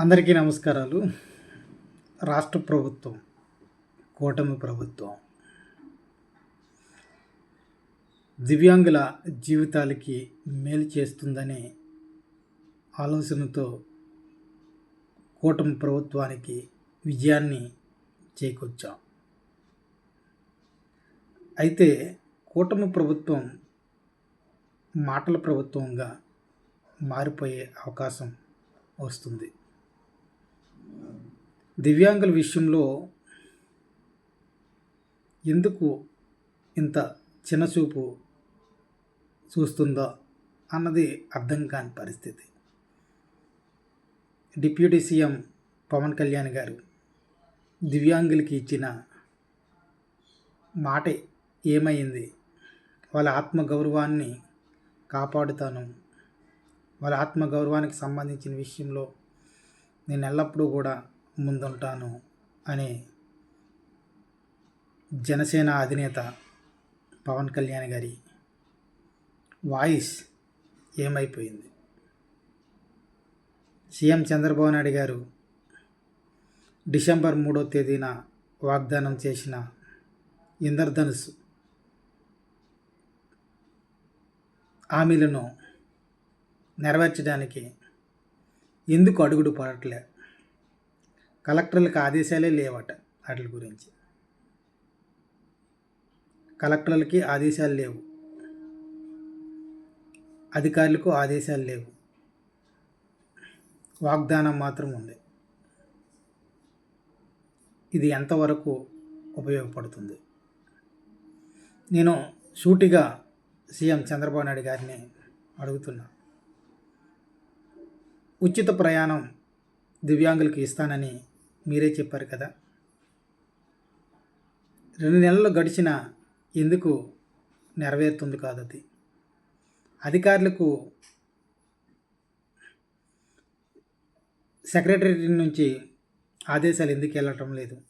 అందరికీ నమస్కారాలు. రాష్ట్ర ప్రభుత్వం కూటమి ప్రభుత్వం దివ్యాంగుల జీవితాలకి మేలు చేస్తుందనే ఆలోచనతో కూటమి ప్రభుత్వానికి విజయాన్ని చేకూర్చాం. అయితే కూటమి ప్రభుత్వం మాటల ప్రభుత్వంగా మారిపోయే అవకాశం వస్తుంది. దివ్యాంగుల విషయంలో ఎందుకు ఇంత చిన్నచూపు చూస్తుందో అన్నది అర్థం కాని పరిస్థితి. డిప్యూటీ సీఎం పవన్ కళ్యాణ్ గారు దివ్యాంగులకి ఇచ్చిన మాట ఏమైంది? వాళ్ళ ఆత్మగౌరవాన్ని కాపాడుతాను వాళ్ళ ఆత్మగౌరవానికి సంబంధించిన విషయంలో నేను ఎల్లప్పుడూ కూడా ముందుంటాను అని జనసేన అధినేత పవన్ కళ్యాణ్ గారి వాయిస్ ఏమైపోయింది? సీఎం చంద్రబాబు నాయుడు గారు డిసెంబర్ మూడో తేదీన వాగ్దానం చేసిన ఇంద్రధనుసు హామీలను నెరవేర్చడానికి ఎందుకు అడుగుడు పడట్లే? కలెక్టర్లకు ఆదేశాలే లేవట వాటి గురించి. కలెక్టర్లకి ఆదేశాలు లేవు. అధికారులకు ఆదేశాలు లేవు. వాగ్దానం మాత్రం ఉంది. ఇది ఎంతవరకు ఉపయోగపడుతుంది? నేను సూటిగా సీఎం చంద్రబాబు నాయుడు గారిని అడుగుతున్నా. ఉచిత ప్రయాణం దివ్యాంగులకు ఇస్తానని మీరే చెప్పారు కదా. రెండు నెలలు గడిచిన ఎందుకు నెరవేరుతుంది కాదు అది. అధికారులకు సెక్రటరీ నుంచి ఆదేశాలు ఎందుకు వెళ్ళటం లేదు.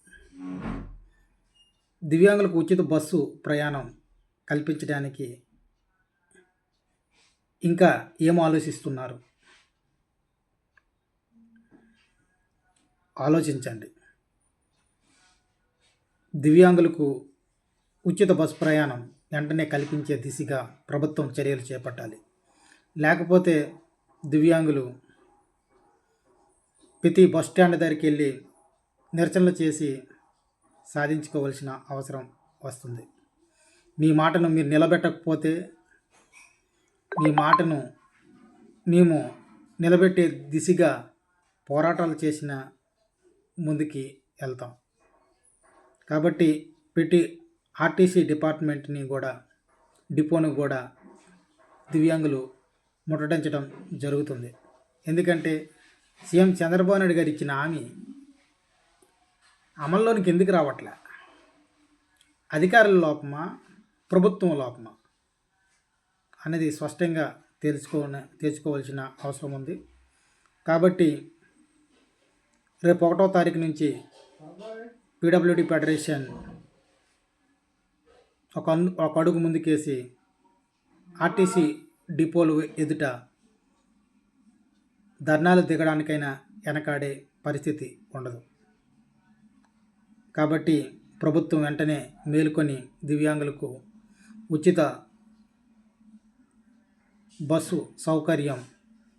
దివ్యాంగులకు ఉచిత బస్సు ప్రయాణం కల్పించడానికి ఇంకా ఏం ఆలోచిస్తున్నారు? ఆలోచించండి. దివ్యాంగులకు ఉచిత బస్ ప్రయాణం వెంటనే కల్పించే దిశగా ప్రభుత్వం చర్యలు చేపట్టాలి. లేకపోతే దివ్యాంగులు ప్రతి బస్ స్టాండ్ దగ్గరికి వెళ్ళి నిరసనలు చేసి సాధించుకోవాల్సిన అవసరం వస్తుంది. మీ మాటను మీరు నిలబెట్టకపోతే మీ మాటను మేము నిలబెట్టే దిశగా పోరాటాలు చేసిన ముందుకి వెళ్తాం. కాబట్టి ప్రతి ఆర్టీసీ డిపార్ట్మెంట్ని కూడా డిపోను కూడా దివ్యాంగులు ముట్టడించడం జరుగుతుంది. ఎందుకంటే సీఎం చంద్రబాబు నాయుడు గారు ఇచ్చిన హామీ అమల్లోనికి ఎందుకు రావట్లే? అధికారుల లోపమా? ప్రభుత్వం లోపమా? అనేది స్పష్టంగా తెలుసుకో తెలుసుకోవాల్సిన అవసరం ఉంది. కాబట్టి రేపు ఒకటో తారీఖు నుంచి పీడబ్ల్యూడి ఫెడరేషన్ ఒక ఒక అడుగు ముందుకేసి ఆర్టీసీ డిపోలు ఎదుట ధర్నాలు దిగడానికైనా వెనకాడే పరిస్థితి ఉండదు. కాబట్టి ప్రభుత్వం వెంటనే మేలుకొని దివ్యాంగులకు ఉచిత బస్సు సౌకర్యం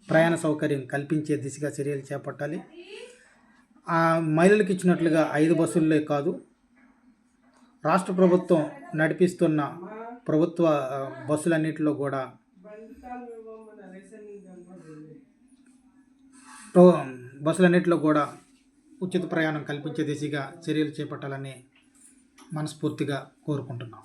ప్రయాణ సౌకర్యం కల్పించే దిశగా చర్యలు చేపట్టాలి. ఆ మహిళలకు ఇచ్చినట్లుగా ఐదు బస్సులే కాదు. రాష్ట్ర ప్రభుత్వం నడిపిస్తున్న ప్రభుత్వ బస్సులన్నింటిలో కూడా ప్రో- బస్సులన్నిటిలో కూడా ఉచిత ప్రయాణం కల్పించే దిశగా చర్యలు చేపట్టాలని మనస్ఫూర్తిగా కోరుకుంటున్నాం.